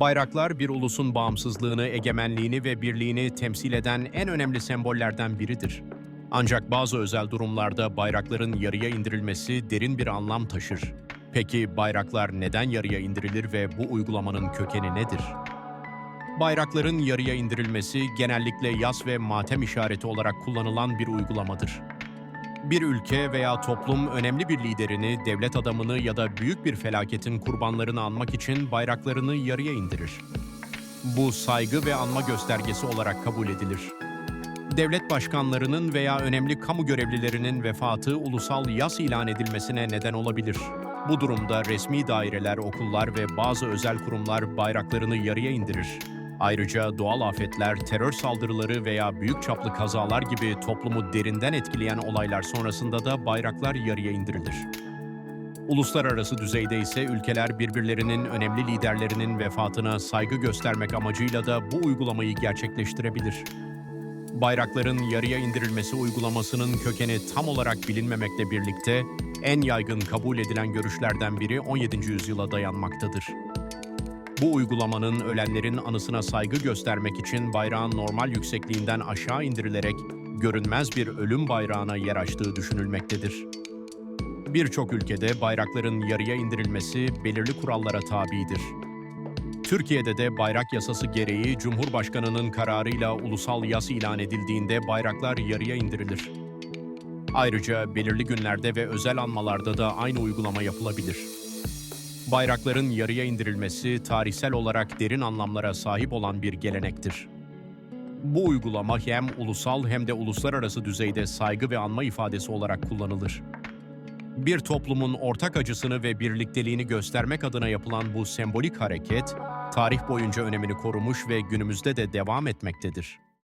Bayraklar bir ulusun bağımsızlığını, egemenliğini ve birliğini temsil eden en önemli sembollerden biridir. Ancak bazı özel durumlarda bayrakların yarıya indirilmesi derin bir anlam taşır. Peki bayraklar neden yarıya indirilir ve bu uygulamanın kökeni nedir? Bayrakların yarıya indirilmesi genellikle yas ve matem işareti olarak kullanılan bir uygulamadır. Bir ülke veya toplum önemli bir liderini, devlet adamını ya da büyük bir felaketin kurbanlarını anmak için bayraklarını yarıya indirir. Bu saygı ve anma göstergesi olarak kabul edilir. Devlet başkanlarının veya önemli kamu görevlilerinin vefatı ulusal yas ilan edilmesine neden olabilir. Bu durumda resmi daireler, okullar ve bazı özel kurumlar bayraklarını yarıya indirir. Ayrıca doğal afetler, terör saldırıları veya büyük çaplı kazalar gibi toplumu derinden etkileyen olaylar sonrasında da bayraklar yarıya indirilir. Uluslararası düzeyde ise ülkeler birbirlerinin önemli liderlerinin vefatına saygı göstermek amacıyla da bu uygulamayı gerçekleştirebilir. Bayrakların yarıya indirilmesi uygulamasının kökeni tam olarak bilinmemekle birlikte en yaygın kabul edilen görüşlerden biri 17. yüzyıla dayanmaktadır. Bu uygulamanın ölenlerin anısına saygı göstermek için bayrağın normal yüksekliğinden aşağı indirilerek görünmez bir ölüm bayrağına yer açtığı düşünülmektedir. Birçok ülkede bayrakların yarıya indirilmesi belirli kurallara tabidir. Türkiye'de de bayrak yasası gereği Cumhurbaşkanı'nın kararıyla ulusal yas ilan edildiğinde bayraklar yarıya indirilir. Ayrıca belirli günlerde ve özel anmalarda da aynı uygulama yapılabilir. Bayrakların yarıya indirilmesi tarihsel olarak derin anlamlara sahip olan bir gelenektir. Bu uygulama hem ulusal hem de uluslararası düzeyde saygı ve anma ifadesi olarak kullanılır. Bir toplumun ortak acısını ve birlikteliğini göstermek adına yapılan bu sembolik hareket, tarih boyunca önemini korumuş ve günümüzde de devam etmektedir.